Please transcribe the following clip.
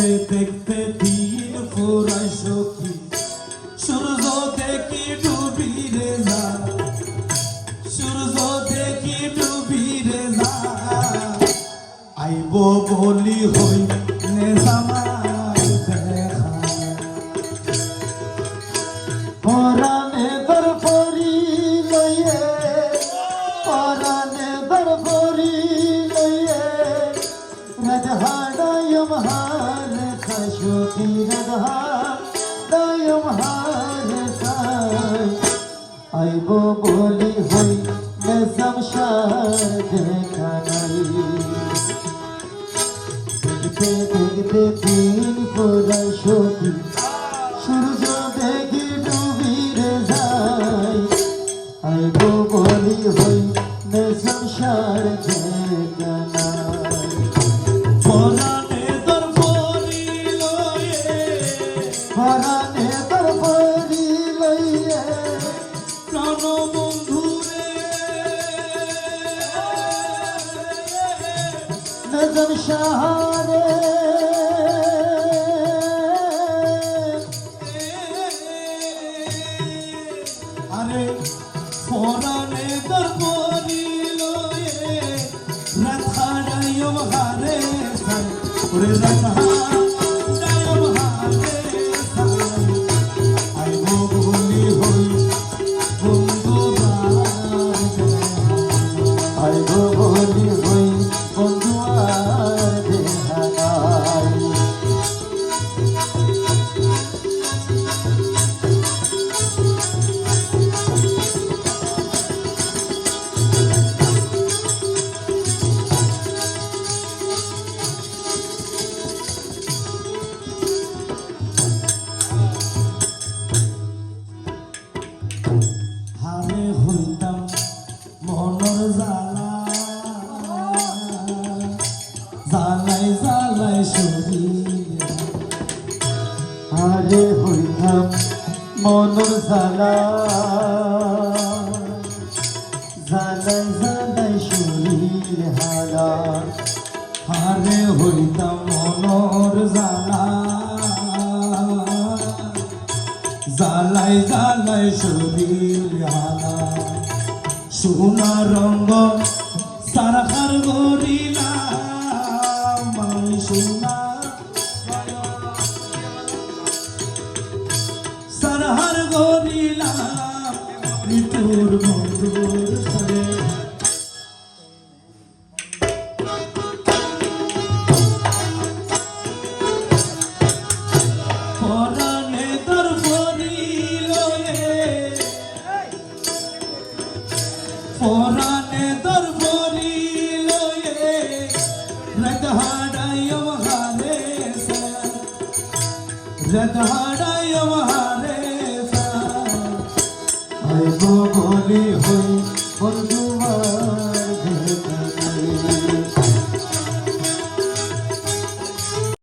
দেখতে দেখতে দিন ফুরায় সখী। সূর্য দেখি ডুবি রে যা সূর্য দেখি ডুবি রে যা আইব বলি হই নে জামাই দেখা। পরানে আইব বলি হই দেখা নাই দেখতে দেখতে দিন পুরা সখী, সূর্য দেখি ডুবিরে যায়। আইব বলি হই সংসার প্রাণ বন্ধু রে আরে পরানে তোর পরি লয়ে রাধারায়ম হারে সাই ওরে রাধারায়ম জালাই জালাই শরীর আরে হইলাম মনর জালা জালাই জালাই শরীর হারা হারে হইতাম মনর জালা জালাই জালাই শরীর হালা। সোনা রঙ্গ সারাখার গরিলা সরে। পরানে তোর পরিলয়ে পরানে তোর রদহাড়ায় মহারে রদহাড়ায় মহারে সা আইব বলি হই বন্ধু আর